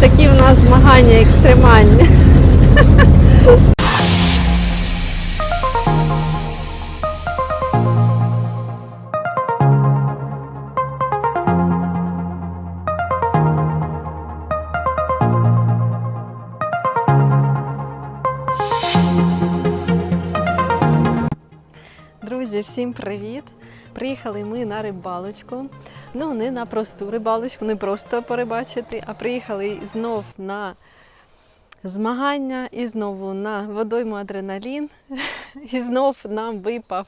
Такі в нас змагання екстремальні. Друзі, всім привіт! Приїхали ми на рибалочку. Ну, не на просту рибалочку, не просто порибачити, а приїхали знов на змагання і знову на водойму адреналін. І знов нам випав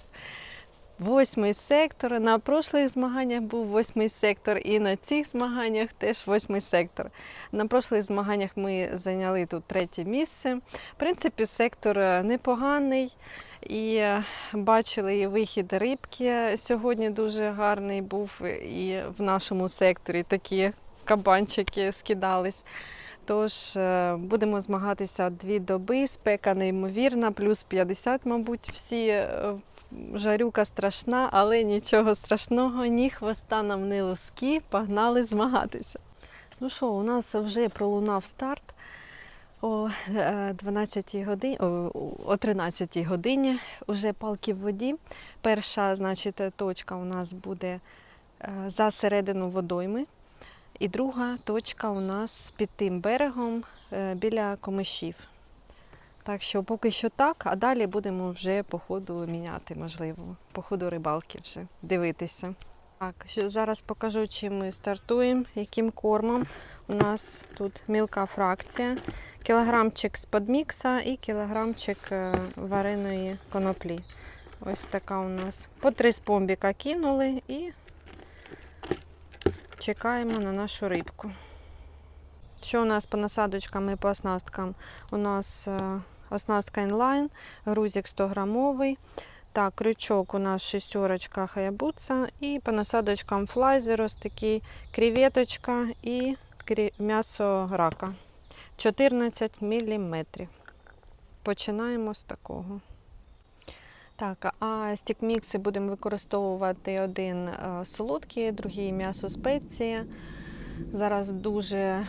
восьмий сектор. На прошлих змаганнях був восьмий сектор, і на цих змаганнях теж восьмий сектор. На прошлих змаганнях ми зайняли тут третє місце. В принципі, сектор е, непоганий. І е, бачили і вихід рибки сьогодні дуже гарний був і в нашому секторі такі кабанчики скидались. Тож е, будемо змагатися дві доби, спека неймовірна, плюс 50, мабуть, всі. Е, Жарюка страшна, але нічого страшного, ні хвоста нам не лоски, погнали змагатися. Ну що, у нас вже пролунав старт о е, 12 годині, о, о 13 годині. Уже палки в воді. Перша, значить, точка у нас буде е, за середину водойми. І друга точка у нас під тим берегом е, біля комишів. Так що поки що так, а далі будемо вже по ходу міняти, можливо, по ходу рибалки вже дивитися. Так, що зараз покажу, чим ми стартуємо, яким кормом. У нас тут мілка фракція, кілограмчик з подмікса і кілограмчик е, вареної коноплі. Ось така у нас. По три спомбіка кинули і чекаємо на нашу рибку. Що у нас по насадочкам і по оснасткам? У нас е, оснастка інлайн, грузик 100 грамовий. Так, крючок у нас шестерочка хаябуца. І по насадочкам флайзер ось такий креветочка і м'ясо рака. 14 мм. Починаємо з такого. Так, а стікмікси будемо використовувати один е, солодкий, другий м'ясо спеції. Зараз дуже е,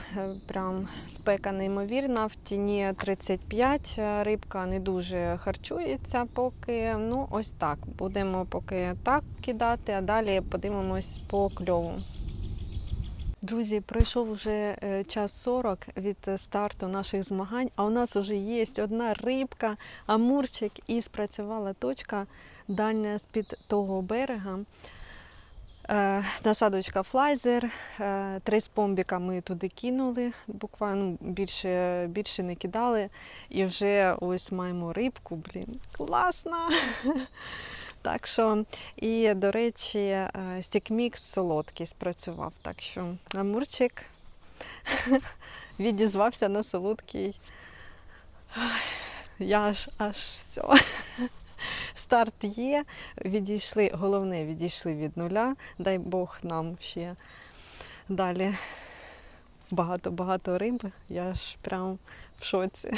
прям спека неймовірна. В тіні 35 е, рибка не дуже харчується поки. Ну, ось так. Будемо поки так кидати, а далі подивимось по кльову. Друзі, пройшов вже е, час 40 від старту наших змагань, а у нас вже є одна рибка, амурчик, і спрацювала точка дальня з-під того берега. Е, Насадочка флайзер, е, три спомбіка ми туди кинули, буквально більше, більше не кидали. І вже ось маємо рибку, блін, класна! Так що, і, до речі, стікмікс солодкий спрацював. Так що Амурчик відізвався на солодкий. Я аж аж все. Старт є, відійшли, головне, відійшли від нуля. Дай Бог нам ще далі багато-багато риби. Я ж прям в шоці.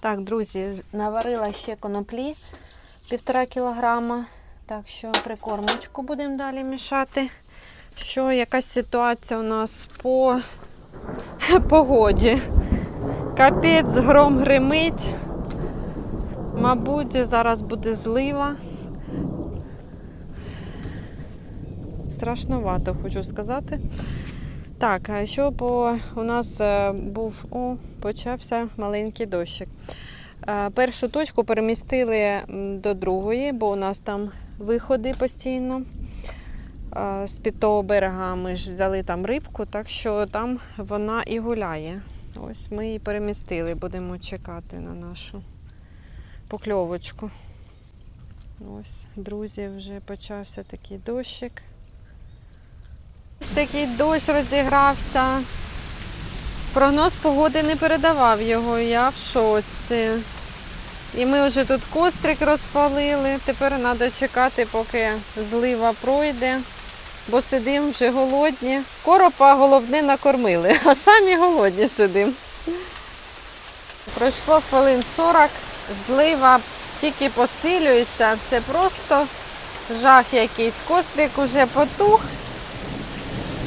Так, друзі, наварила ще коноплі півтора кілограма. Так що прикормочку будемо далі мішати. Що якась ситуація у нас по погоді. Капець, гром гримить. Мабуть, зараз буде злива. Страшновато, хочу сказати. Так, а що по у нас е, був о, почався маленький дощик. Е, Першу точку перемістили до другої, бо у нас там виходи постійно. Е, З-під того берега ми ж взяли там рибку, так що там вона і гуляє. Ось ми її перемістили, будемо чекати на нашу покльовочку. Ось, друзі, вже почався такий дощик. Ось такий дощ розігрався. Прогноз погоди не передавав його, я в шоці. І ми вже тут кострик розпалили. Тепер треба чекати, поки злива пройде, бо сидимо вже голодні. Коропа головне накормили, а самі голодні сидимо. Пройшло хвилин 40, злива тільки посилюється. Це просто жах якийсь. Кострик уже потух.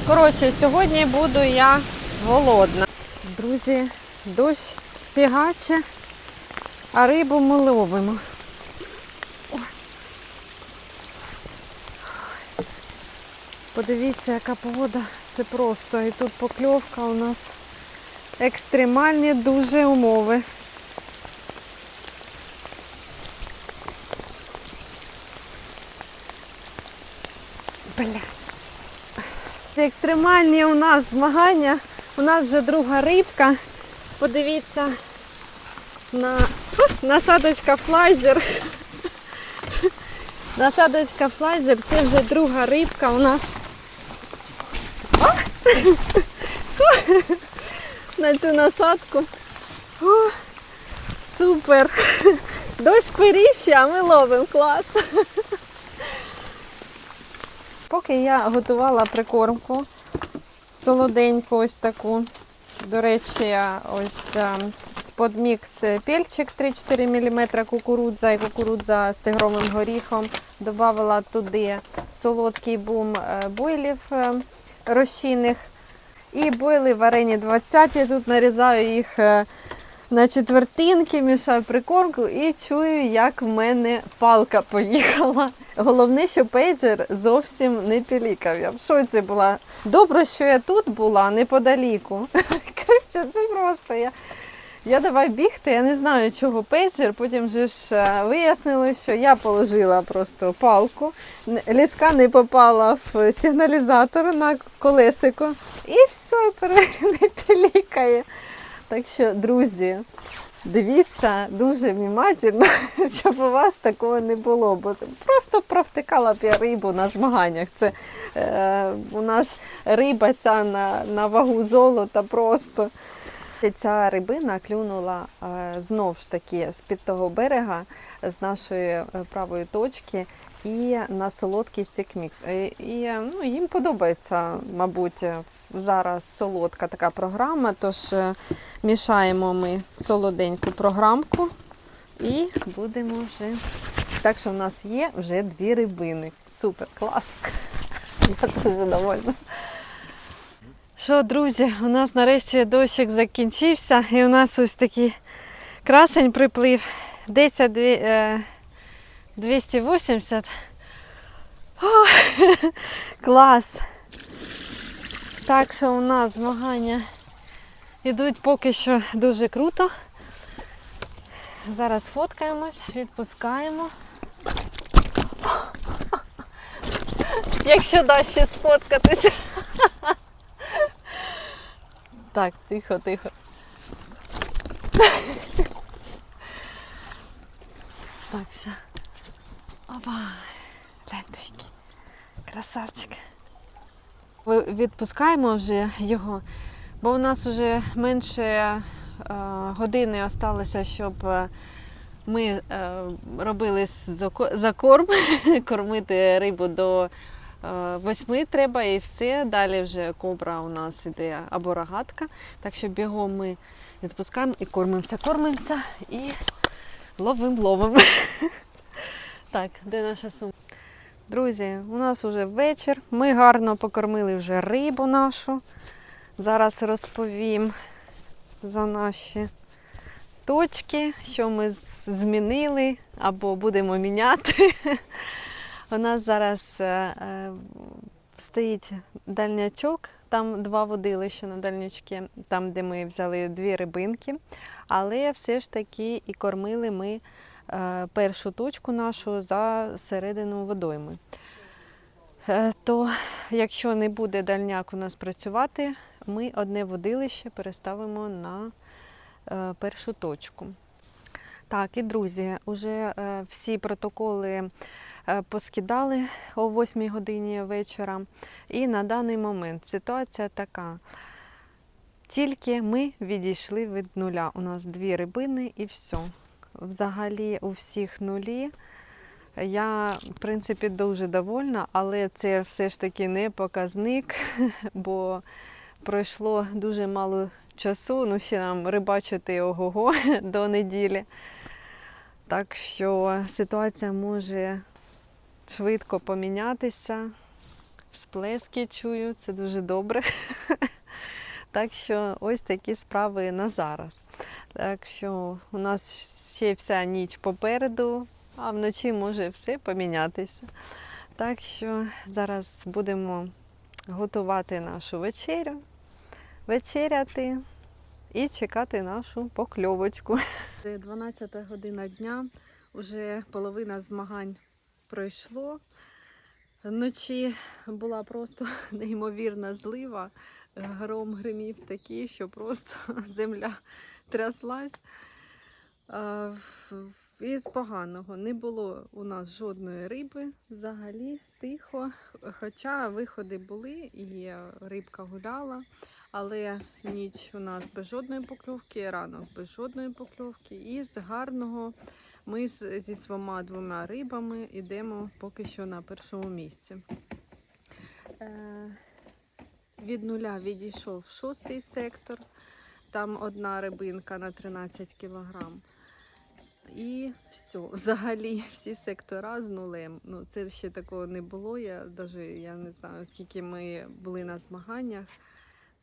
Коротше, сьогодні буду я голодна. друзі, дощ фігаче, а рибу ми ловимо. Подивіться, яка погода, це просто. І тут покльовка у нас екстремальні дуже умови. Бля. Екстремальні у нас змагання. У нас вже друга рибка. Подивіться на насадочка флайзер. Насадочка флайзер, це вже друга рибка у нас. А! На цю насадку. О, супер! Дощ періще, а ми ловимо клас. Поки я готувала прикормку, солоденьку ось таку. До речі, ось е, з-под мікс пельчик 3-4 мм кукурудза і кукурудза з тигровим горіхом. Добавила туди солодкий бум е, бойлів е, розчинних. І бойли варені 20 Я Тут нарізаю їх е, на четвертинки, мішаю прикормку і чую, як в мене палка поїхала. Головне, що пейджер зовсім не пілікав. Я в шоці була. Добре, що я тут була неподаліку. Коротше, це просто я. Я давай бігти, я не знаю, чого пейджер. Потім же ж е, вияснили, що я положила просто палку. Ліска не попала в сигналізатор на колесико. І все, не пілікає. Так що, друзі, дивіться дуже внимательно, щоб у вас такого не було. Бо просто провтикала б я рибу на змаганнях. Це е, у нас риба ця на, на вагу золота просто. Ця рибина клюнула е, знов ж таки з-під того берега, з нашої е, правої точки, і на солодкий стікмікс. І, і е, ну, їм подобається, мабуть, зараз солодка така програма. Тож е, мішаємо ми солоденьку програмку і будемо вже. Так що в нас є вже дві рибини. Супер, клас! Я дуже довольна. Що, друзі, у нас нарешті дощик закінчився, і у нас ось такий красень приплив 10 е, 280. О, клас! Так що у нас змагання йдуть поки що дуже круто. Зараз фоткаємось, відпускаємо. Якщо дасть ще сфоткатися. Так, тихо, тихо. Так, все. Опа. Гляньте, який красавчик. Відпускаємо вже його, бо у нас вже менше е, години осталося, щоб е, ми е, робили зако- закорм, кормити рибу до восьми треба і все. Далі вже кобра у нас іде або рогатка. Так що бігом ми відпускаємо і кормимося, кормимося і ловим, ловим. Так, де наша сумка? Друзі, у нас вже вечір. Ми гарно покормили вже рибу нашу. Зараз розповім за наші точки, що ми змінили або будемо міняти. У нас зараз е, е, стоїть дальнячок, там два водилища на дальнячки, там, де ми взяли дві рибинки. Але все ж таки і кормили ми першу точку нашу за середину водойми. Е, То якщо не буде дальняк у нас працювати, ми одне водилище переставимо на е, першу точку. Так, і друзі, уже е, всі протоколи е, поскидали о 8 годині вечора. І на даний момент ситуація така. Тільки ми відійшли від нуля. У нас дві рибини і все. Взагалі у всіх нулі. Я, в принципі, дуже довольна, але це все ж таки не показник, бо пройшло дуже мало часу. Ну, ще нам рибачити ого-го до неділі. Так що ситуація може швидко помінятися. Всплески чую, це дуже добре. Так що ось такі справи на зараз. Так що у нас ще вся ніч попереду, а вночі може все помінятися. Так що зараз будемо готувати нашу вечерю, вечеряти і чекати нашу покльовочку. Це 12 година дня, вже половина змагань пройшло. Вночі була просто неймовірна злива. Гром гримів такий, що просто земля тряслась. Із поганого не було у нас жодної риби, взагалі тихо. Хоча виходи були і е, рибка гуляла, але ніч у нас без жодної покльовки, ранок без жодної покльовки. І з гарного ми зі своїми двома рибами йдемо поки що на першому місці. Від нуля відійшов шостий сектор, там одна рибинка на 13 кілограм. І все, взагалі всі сектора з нулем. Ну, це ще такого не було. Я навіть я не знаю, скільки ми були на змаганнях.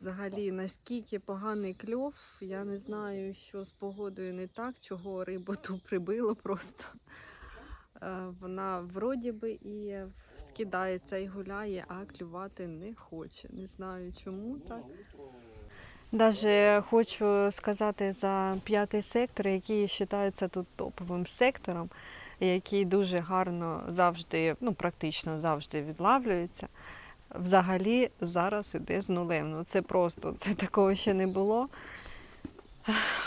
Взагалі, наскільки поганий кльов, я не знаю, що з погодою не так, чого рибу ту прибило просто. Е, Вона вроді би і скидається і гуляє, а клювати не хоче. Не знаю чому так. Даже хочу сказати за п'ятий сектор, який вважається тут топовим сектором, який дуже гарно завжди, ну практично завжди відлавлюється. Взагалі зараз іде з нулем. Ну це просто це такого ще не було.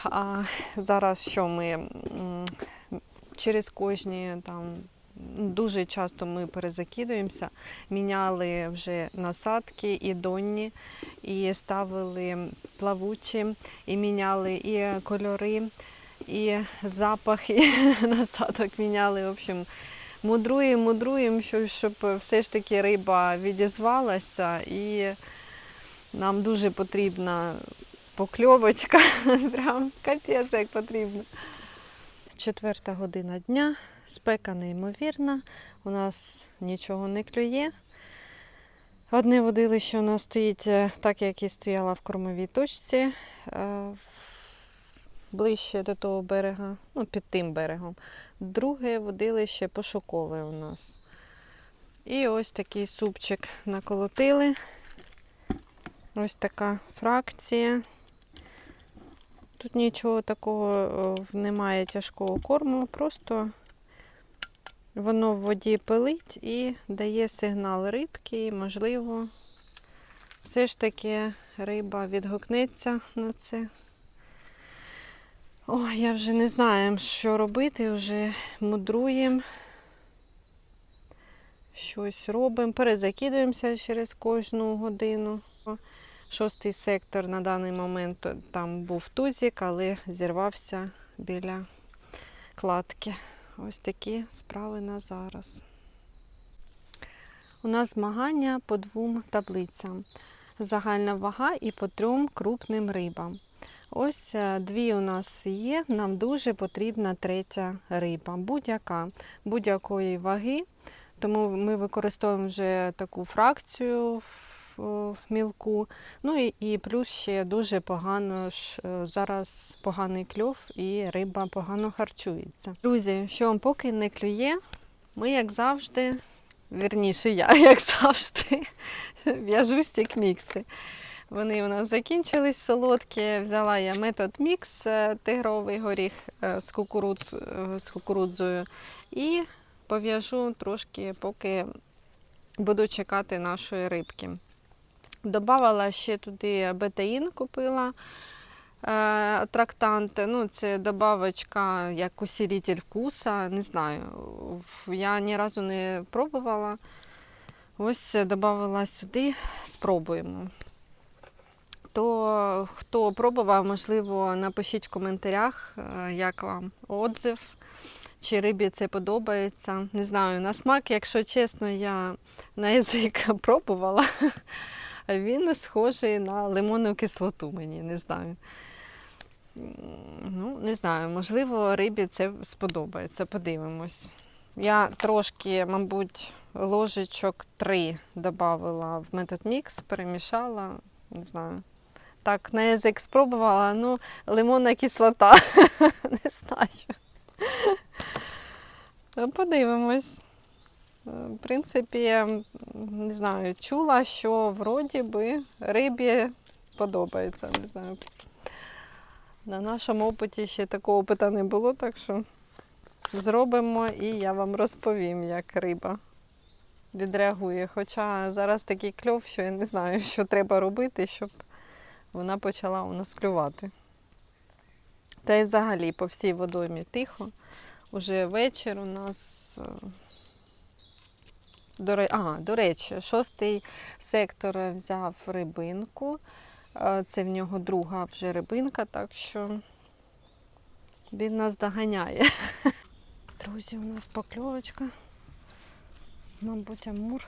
А зараз що ми через кожні там дуже часто ми перезакидуємося, міняли вже насадки і донні, і ставили плавучі, і міняли і кольори, і запахи насадок міняли. В общем, мудруємо, мудруємо, щоб все ж таки риба відізвалася, і нам дуже потрібна покльовочка. Прям капець як потрібно. Четверта година дня, спека неймовірна, у нас нічого не клює. Одне водилище у нас стоїть е, так, як і стояла в кормовій точці, е, ближче до того берега, ну, під тим берегом. Друге водилище пошукове у нас. І ось такий супчик наколотили. Ось така фракція. Тут нічого такого е, немає тяжкого корму, просто воно в воді пилить і дає сигнал рибки, і, можливо, все ж таки риба відгукнеться на це. Ой, я вже не знаю, що робити, вже мудруємо, щось робимо, перезакидуємося через кожну годину. Шостий сектор на даний момент е, там був тузик, але зірвався біля кладки. Ось такі справи на зараз. У нас змагання по двом таблицям. Загальна вага і по трьом крупним рибам. Ось е, дві у нас є. Нам дуже потрібна третя риба, будь-яка, будь-якої ваги. Тому ми використовуємо вже таку фракцію в мілку. Ну і, і плюс ще дуже погано ж е, зараз поганий кльов і риба погано харчується. Друзі, що вам поки не клює, ми, як завжди, вірніше, я, як завжди, в'яжу стік-мікси. Вони у нас закінчились солодкі. Взяла я метод мікс, е, тигровий горіх е, з, кукурудз, е, з кукурудзою. І пов'яжу трошки, поки буду чекати нашої рибки. Добавила ще туди бетаїн, купила е, трактант. Ну, це добавочка як усилитель вкуса. Не знаю. Я ні разу не пробувала. Ось додавала сюди, спробуємо. То хто пробував, можливо, напишіть в коментарях, е, як вам отзив, чи рибі це подобається. Не знаю, на смак, якщо чесно, я на язик пробувала. Він схожий на лимонну кислоту, мені не знаю. Ну, не знаю, можливо, рибі це сподобається. Подивимось. Я трошки, мабуть, ложечок три додавала в метод мікс, перемішала. Не знаю. так на язик спробувала, ну, лимонна кислота. Не знаю. Подивимось. Е, В принципі, не знаю, чула, що вроді би рибі подобається. Не знаю. На нашому опиті ще такого опита не було, так що зробимо і я вам розповім, як риба відреагує. Хоча зараз такий кльов, що я не знаю, що треба робити, щоб вона почала у нас клювати. Та й взагалі по всій водоймі тихо. Уже вечір у нас. Е, До, а, до речі, шостий сектор взяв рибинку. Е, Це в нього друга вже рибинка, так що він нас доганяє. Друзі, у нас покльовочка. Мабуть, амур.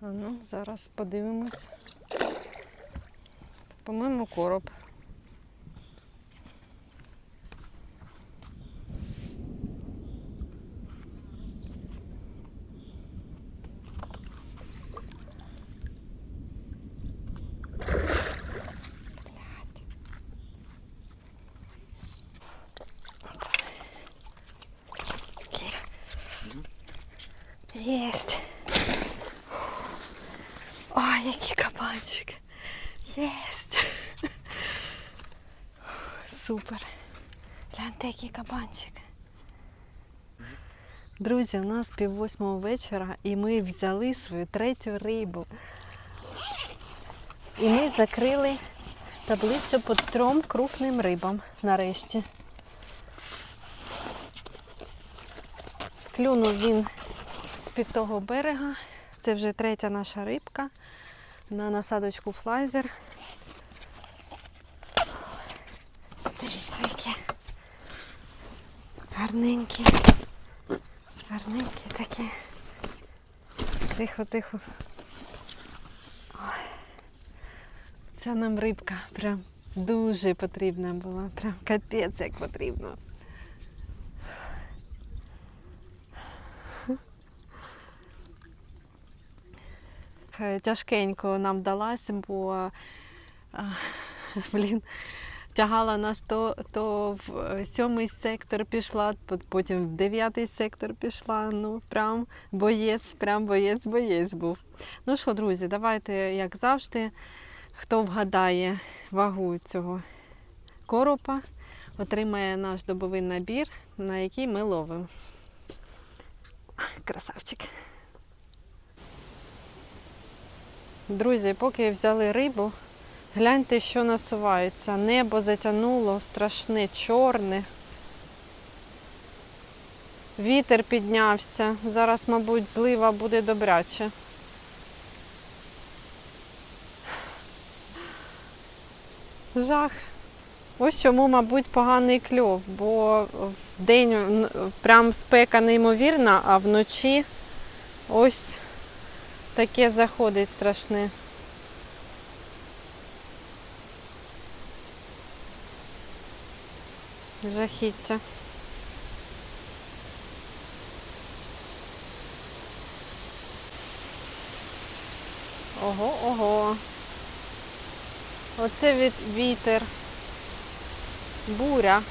А ну, зараз подивимось. По-моєму, короб. Блядь. Єсть. Ой, який кабанчик. Єсть. Супер. Гляньте, який кабанчик. Друзі, у нас пів восьмого вечора і ми взяли свою третю рибу. І ми закрили таблицю по трьом крупним рибам нарешті. Клюнув він з-під того берега. Це вже третя наша рибка на насадочку флайзер. Дивіться, які гарненькі. Гарненькі такі. Тихо, тихо. Ця нам рибка прям дуже потрібна була. Прям капець як потрібно. Тяжкенько нам далась, бо блін, тягала нас то, то в е, сьомий сектор пішла, потім в дев'ятий сектор пішла. Ну, прям боєць, прям боєць, боєць був. Ну що, друзі, давайте, як завжди, хто вгадає вагу цього коропа, отримає наш добовий набір, на який ми ловимо. Красавчик. Друзі, поки взяли рибу, гляньте, що насувається. Небо затягнуло, страшне, чорне. Вітер піднявся. Зараз, мабуть, злива буде добряче. Жах. Ось чому, мабуть, поганий кльов, бо в день прям спека неймовірна, а вночі ось таке заходить страшне. Жахіття. Ого, ого. Оце від вітер. Буря.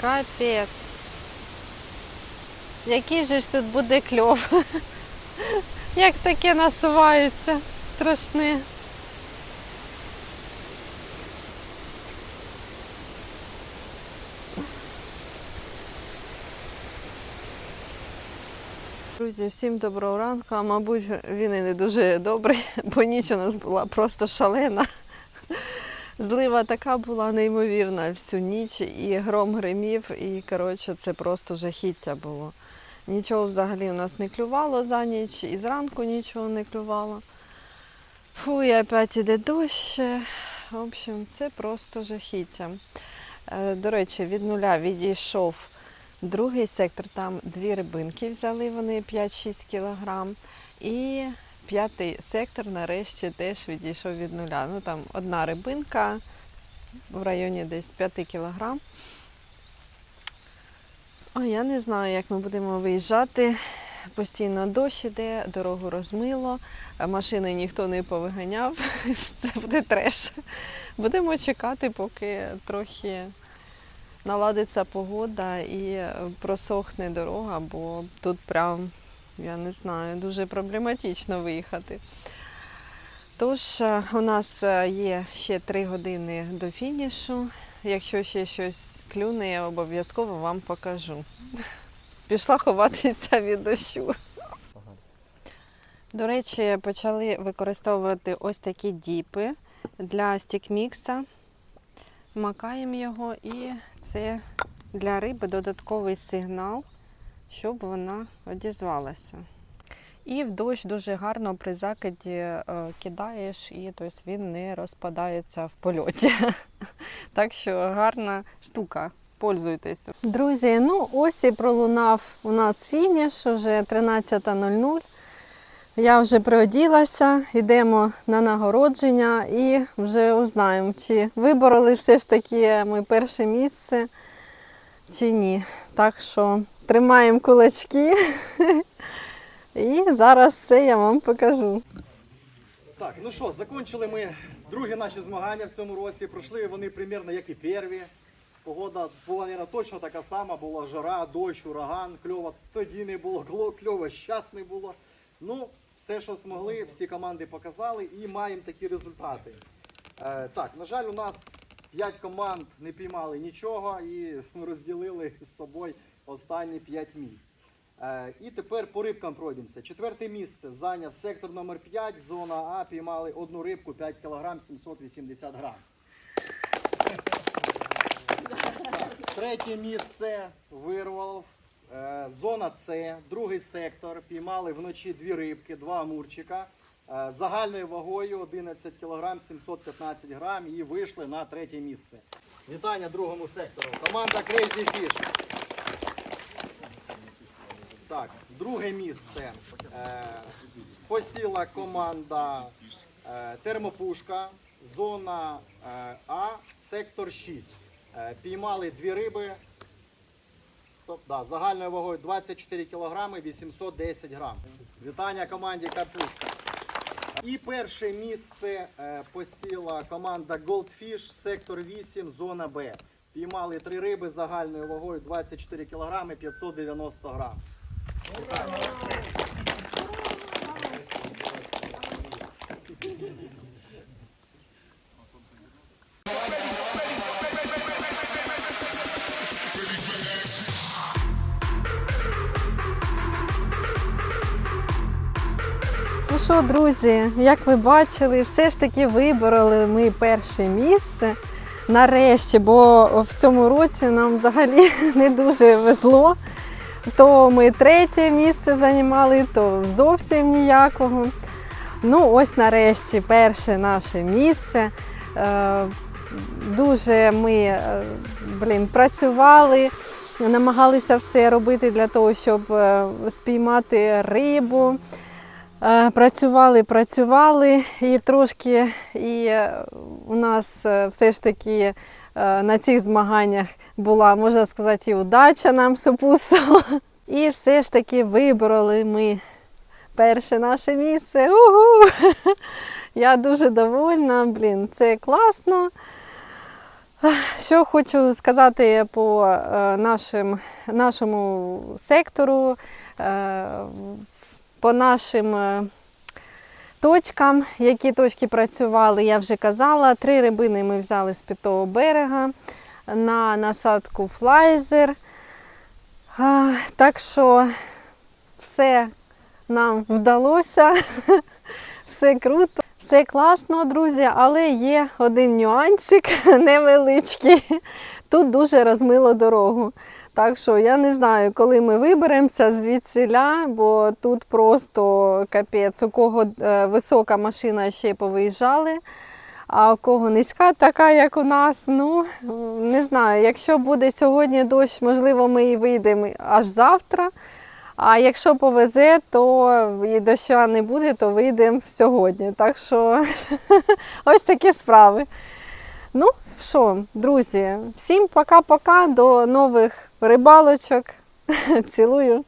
Капець. Який же ж тут буде кльов? Як таке насувається страшне. Друзі, всім доброго ранку. А мабуть, він і не дуже добрий, бо ніч у нас була просто шалена. Злива така була неймовірна всю ніч, і гром гримів, і коротше, це просто жахіття було. Нічого взагалі у нас не клювало за ніч, і зранку нічого не клювало. Фу, і опять іде дощ. В общем, це просто жахіття. Е, До речі, від нуля відійшов другий сектор, там дві рибинки взяли вони 5-6 кілограм. І п'ятий сектор нарешті теж відійшов від нуля. Ну там одна рибинка в районі десь 5 кілограм. Ой, я не знаю, як ми будемо виїжджати. Постійно дощ іде, дорогу розмило, машини ніхто не повиганяв. Це буде треш. Будемо чекати, поки трохи наладиться погода і просохне дорога, бо тут прям, я не знаю, дуже проблематично виїхати. Тож е, у нас е, є ще три години до фінішу. Якщо ще щось клюне, я обов'язково вам покажу. Пішла ховатися від дощу. До речі, почали використовувати ось такі діпи для стікмікса. Макаємо його і це для риби додатковий сигнал, щоб вона одізвалася. І в дощ дуже гарно при закиді е, кидаєш, і тобто він не розпадається в польоті. Так що гарна штука. Пользуйтесь. Друзі, ну ось і пролунав у нас фініш, уже 13.00. Я вже приоділася, йдемо на нагородження і вже узнаємо, чи вибороли все ж таки ми перше місце, чи ні. Так що тримаємо кулачки. І зараз все я вам покажу. Так, ну що, закончили ми другі наші змагання в цьому році. Пройшли вони примірно як і перві. Погода була мабуть, точно така сама, була жара, дощ, ураган, кльово. Тоді не було кльово, щас не було. Ну, все, що змогли, всі команди показали і маємо такі результати. Е, так, на жаль, у нас 5 команд не піймали нічого і розділили з собою останні 5 місць. Е, І тепер по рибкам пройдемося. Четверте місце зайняв сектор номер 5, зона А, піймали одну рибку 5 кг 780 грам. Третє місце вирвав е, зона С, другий сектор. Піймали вночі дві рибки, два амурчика. е, Загальною вагою 11 кг 715 грам і вийшли на третє місце. Вітання другому сектору. Команда Crazy Fish. Так, друге місце е, посіла команда е, Термопушка, зона е, А, сектор 6. Е, піймали дві риби. Стоп, да, загальною вагою 24 кг 810 грам. Вітання команді Капушка. І перше місце е, посіла команда Goldfish, сектор 8, зона Б. Піймали три риби загальною вагою 24 кг 590 грам. Ну що, друзі, як ви бачили, все ж таки вибороли ми перше місце. Нарешті, бо в цьому році нам взагалі не дуже везло. То ми третє місце займали, то зовсім ніякого. Ну, ось нарешті перше наше місце. Е, Дуже ми е, блін, працювали, намагалися все робити для того, щоб е, спіймати рибу. Працювали, працювали, і трошки і у нас все ж таки на цих змаганнях була, можна сказати, і удача нам супутствувала. І все ж таки вибороли ми перше наше місце. Угу! Я дуже довольна, блін, це класно. Що хочу сказати по е, нашим, нашому сектору, е, по нашим е, точкам, які точки працювали, я вже казала. Три рибини ми взяли з п'ятого берега на насадку флайзер. А, Так що все нам вдалося, все круто. Все класно, друзі, але є один нюансик невеличкий. Тут дуже розмило дорогу. Так що я не знаю, коли ми виберемося звідсіля, бо тут просто капець, у кого е, висока машина ще повиїжджали, а у кого низька, така як у нас. Ну не знаю, якщо буде сьогодні дощ, можливо, ми і вийдемо аж завтра. А якщо повезе, то і доща не буде, то вийдемо сьогодні. Так що ось такі справи. Ну що, друзі, всім пока-пока, до нових рибалочок. Цілую.